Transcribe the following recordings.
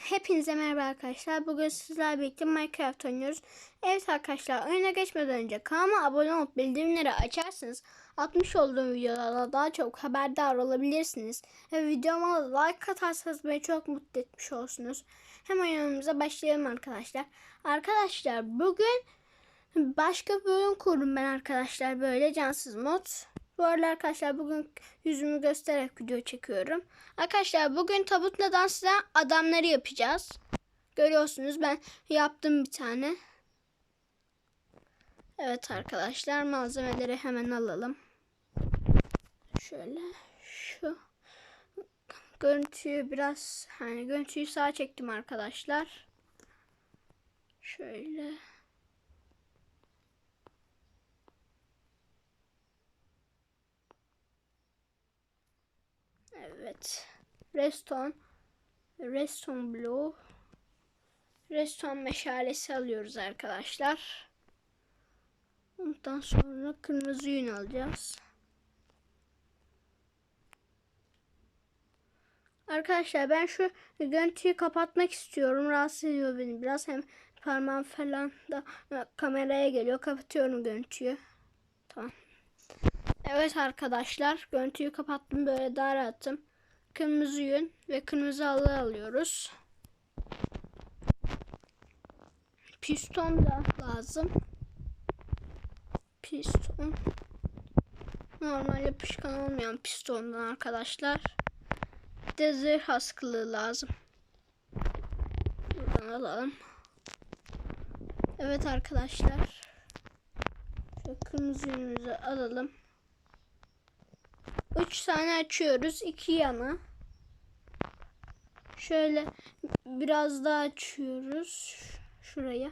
Hepinize merhaba arkadaşlar. Bugün sizlerle birlikte Minecraft oynuyoruz. Evet arkadaşlar oyuna geçmeden önce kanalıma abone olup bildirimleri açarsanız atmış olduğum videolardan daha çok haberdar olabilirsiniz. Ve videoma da like atarsanız beni çok mutlu etmiş olursunuz. Hemen oyunumuza başlayalım arkadaşlar. Arkadaşlar bugün başka bir oyun kurdum ben arkadaşlar böyle cansız mod. Bu arada arkadaşlar bugün yüzümü göstererek video çekiyorum. Arkadaşlar bugün tabutla dans eden adamları yapacağız. Görüyorsunuz ben yaptım bir tane. Evet arkadaşlar malzemeleri hemen alalım. Şöyle şu görüntüyü biraz hani görüntüyü sağa çektim arkadaşlar. Şöyle Evet. Reston. Reston Blue. Reston meşalesi alıyoruz arkadaşlar. Ondan sonra kırmızı yün alacağız. Arkadaşlar ben şu görüntüyü kapatmak istiyorum. Rahatsız ediyor beni biraz. Hem parmağım falan da kameraya geliyor. Kapatıyorum görüntüyü. Tamam. Evet arkadaşlar görüntüyü kapattım böyle daha rahatım. Kırmızı yün ve kırmızı halı alıyoruz. Piston da lazım. Piston. Normal yapışkan olmayan pistondan arkadaşlar. Bir de zırh askılığı lazım. Buradan alalım. Evet arkadaşlar. Şöyle kırmızı yünümüzü alalım. 3 tane açıyoruz. iki yana. Şöyle biraz daha açıyoruz. Şuraya.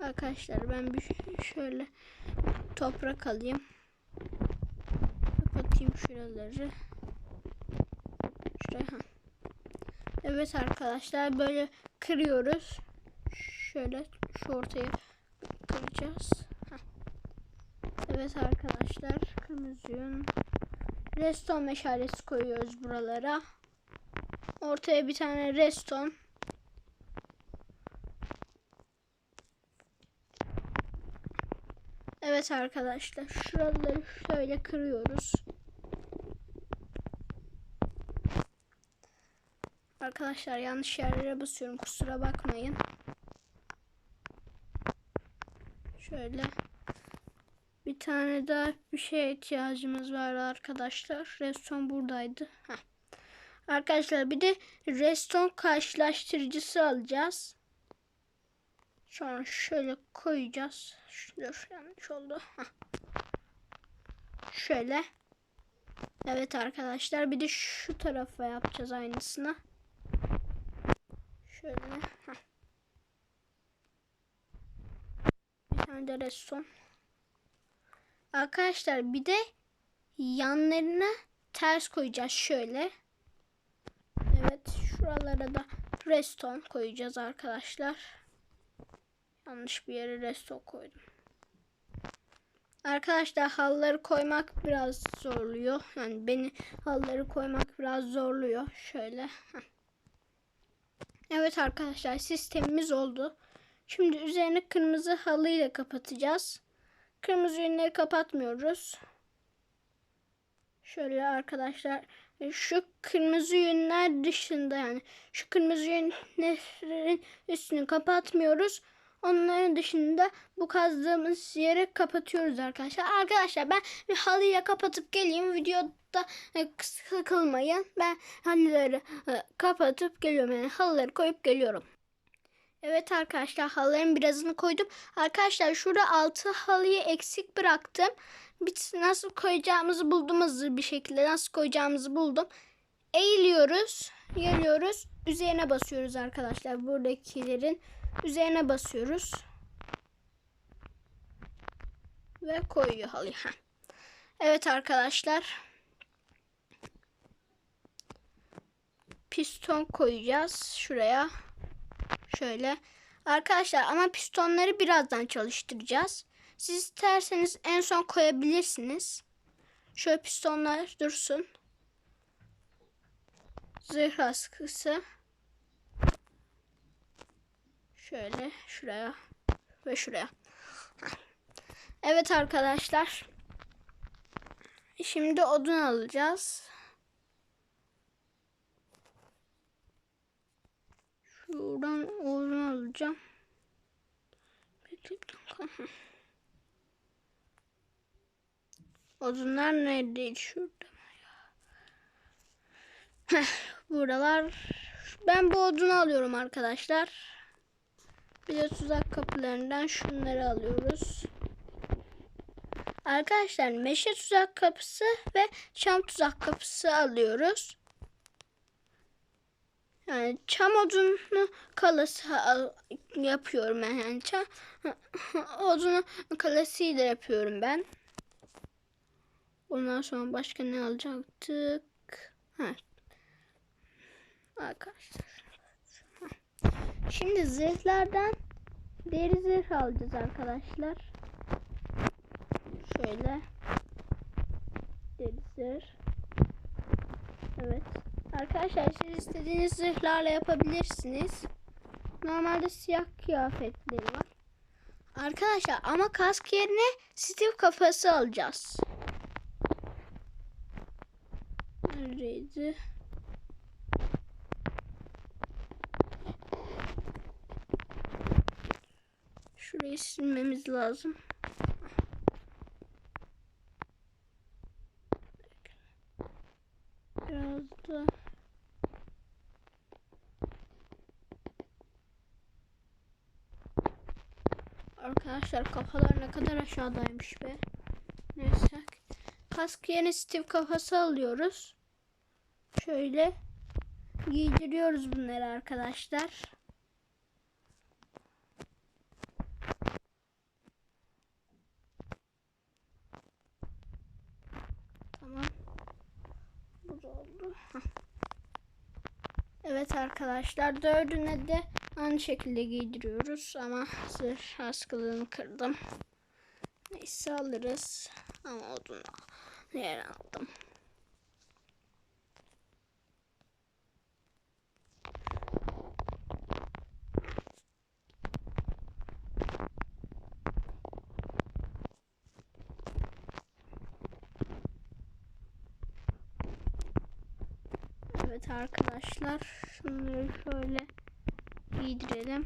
Arkadaşlar ben bir şöyle toprak alayım. Kapatayım şuraları. Şuraya. Ha. Evet arkadaşlar böyle kırıyoruz. Şöyle şu ortaya kıracağız. Evet arkadaşlar kırmızı yün reston meşalesi koyuyoruz buralara. Ortaya bir tane reston. Evet arkadaşlar şuraları şöyle kırıyoruz. Arkadaşlar yanlış yerlere basıyorum kusura bakmayın. Şöyle bir tane daha bir şeye ihtiyacımız var arkadaşlar. Reston buradaydı. Heh. Arkadaşlar bir de reston karşılaştırıcısı alacağız. Sonra şöyle koyacağız. Dur yanlış oldu. Heh. Şöyle. Evet arkadaşlar bir de şu tarafa yapacağız aynısını. Şöyle. Heh. Bir tane de reston. Arkadaşlar bir de yanlarına ters koyacağız şöyle. Evet şuralara da reston koyacağız arkadaşlar. Yanlış bir yere reston koydum. Arkadaşlar halları koymak biraz zorluyor. Yani beni halları koymak biraz zorluyor. Şöyle. Evet arkadaşlar sistemimiz oldu. Şimdi üzerine kırmızı halıyla kapatacağız. Kırmızı yünleri kapatmıyoruz. Şöyle arkadaşlar şu kırmızı yünler dışında yani şu kırmızı yünlerin üstünü kapatmıyoruz. Onların dışında bu kazdığımız yeri kapatıyoruz arkadaşlar. Arkadaşlar ben bir halıyla kapatıp geleyim. Videoda e, sıkılmayın. Ben halıları e, kapatıp geliyorum. Yani halıları koyup geliyorum. Evet arkadaşlar halıların birazını koydum. Arkadaşlar şurada altı halıyı eksik bıraktım. Bir nasıl koyacağımızı buldum hızlı bir şekilde. Nasıl koyacağımızı buldum. Eğiliyoruz. Geliyoruz. Üzerine basıyoruz arkadaşlar. Buradakilerin üzerine basıyoruz. Ve koyuyor halıyı. Evet arkadaşlar. Piston koyacağız şuraya. Şöyle. Arkadaşlar ama pistonları birazdan çalıştıracağız. Siz isterseniz en son koyabilirsiniz. Şöyle pistonlar dursun. Zırh askısı. Şöyle şuraya ve şuraya. Evet arkadaşlar. Şimdi odun alacağız. Şuradan odun alacağım. Bekle bir dakika. Odunlar neredeydi? Şurada mı ya? Buralar. Ben bu odunu alıyorum arkadaşlar. Bir de tuzak kapılarından şunları alıyoruz. Arkadaşlar meşe tuzak kapısı ve çam tuzak kapısı alıyoruz. Yani çam odunu kalası al- yapıyorum ben. Yani çam odunu kalesiyle yapıyorum ben. Ondan sonra başka ne alacaktık? Ha. Arkadaşlar. Şimdi zırhlardan deri zırh alacağız arkadaşlar. Şöyle. Deri zırh. Evet. Arkadaşlar siz istediğiniz zırhlarla yapabilirsiniz. Normalde siyah kıyafetleri var. Arkadaşlar ama kask yerine Steve kafası alacağız. Neredeydi? Şurayı silmemiz lazım. Biraz da Arkadaşlar kafalar ne kadar aşağıdaymış be. Neyse. Kask yerine Steve kafası alıyoruz. Şöyle giydiriyoruz bunları arkadaşlar. Tamam. Bu da oldu. Hah. Evet arkadaşlar dördüne de aynı şekilde giydiriyoruz ama zırh askılığını kırdım. Neyse alırız ama odunu yer aldım. Evet arkadaşlar şunları şöyle giydirelim.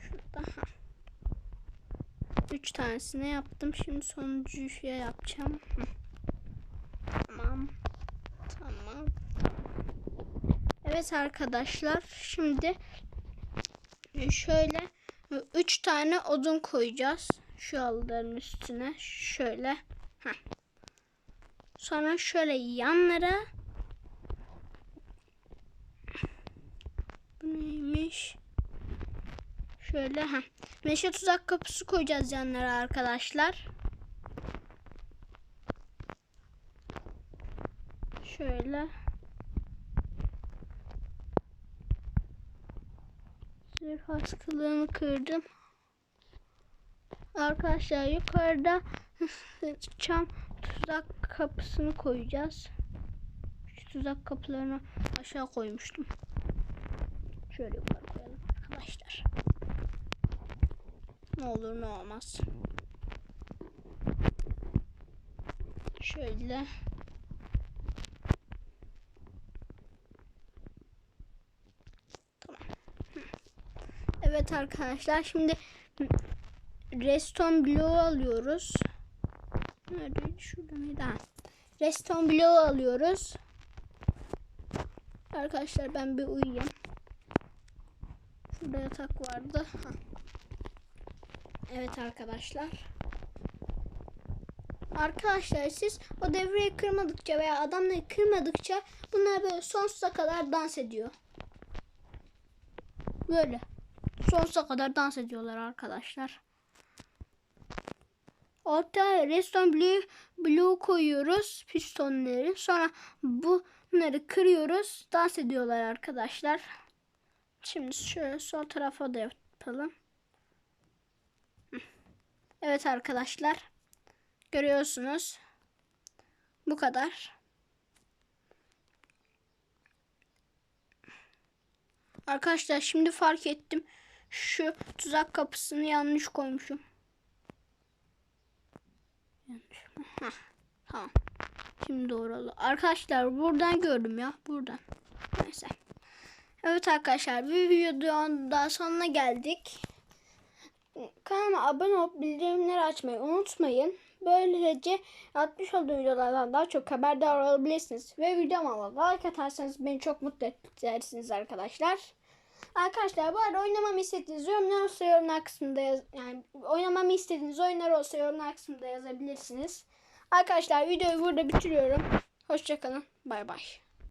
Şurada. ha. Üç tanesini yaptım. Şimdi sonuncuya yapacağım. Hı. Tamam. Tamam. Evet arkadaşlar şimdi şöyle üç tane odun koyacağız. Şu halıların üstüne şöyle. Heh. Sonra şöyle yanlara neymiş? Şöyle ha. Meşe tuzak kapısı koyacağız yanlara arkadaşlar. Şöyle. Zırh askılığını kırdım. Arkadaşlar yukarıda çam tuzak kapısını koyacağız. Şu tuzak kapılarını aşağı koymuştum. Şöyle yukarı koyalım arkadaşlar. Ne olur ne olmaz. Şöyle. Tamam. Evet arkadaşlar şimdi reston bloğu alıyoruz. Neredeydi? Şurada mıydı? Ha. Reston bloğu alıyoruz. Arkadaşlar ben bir uyuyayım. Şurada yatak vardı. Ha. Evet arkadaşlar. Arkadaşlar siz o devreyi kırmadıkça veya adamları kırmadıkça bunlar böyle sonsuza kadar dans ediyor. Böyle. Sonsuza kadar dans ediyorlar arkadaşlar. Ortaya redstone blue, blue koyuyoruz pistonları. Sonra bunları kırıyoruz. Dans ediyorlar arkadaşlar. Şimdi şöyle sol tarafa da yapalım. Evet arkadaşlar. Görüyorsunuz. Bu kadar. Arkadaşlar şimdi fark ettim. Şu tuzak kapısını yanlış koymuşum. Yanlış? Hah, tamam. Şimdi doğru oldu. Arkadaşlar buradan gördüm ya. Buradan. Neyse. Evet arkadaşlar bir videonun daha sonuna geldik. Kanalıma abone olup bildirimleri açmayı unutmayın. Böylece atmış olduğum videolardan daha çok haberdar olabilirsiniz. Ve videoma like atarsanız beni çok mutlu edersiniz arkadaşlar. Arkadaşlar bu arada oynamamı istediğiniz yorumlar olsa yorumlar kısmında yaz yani oynamamı istediğiniz oyunlar olsa yorumlar kısmında yazabilirsiniz. Arkadaşlar videoyu burada bitiriyorum. Hoşçakalın. Bay bay.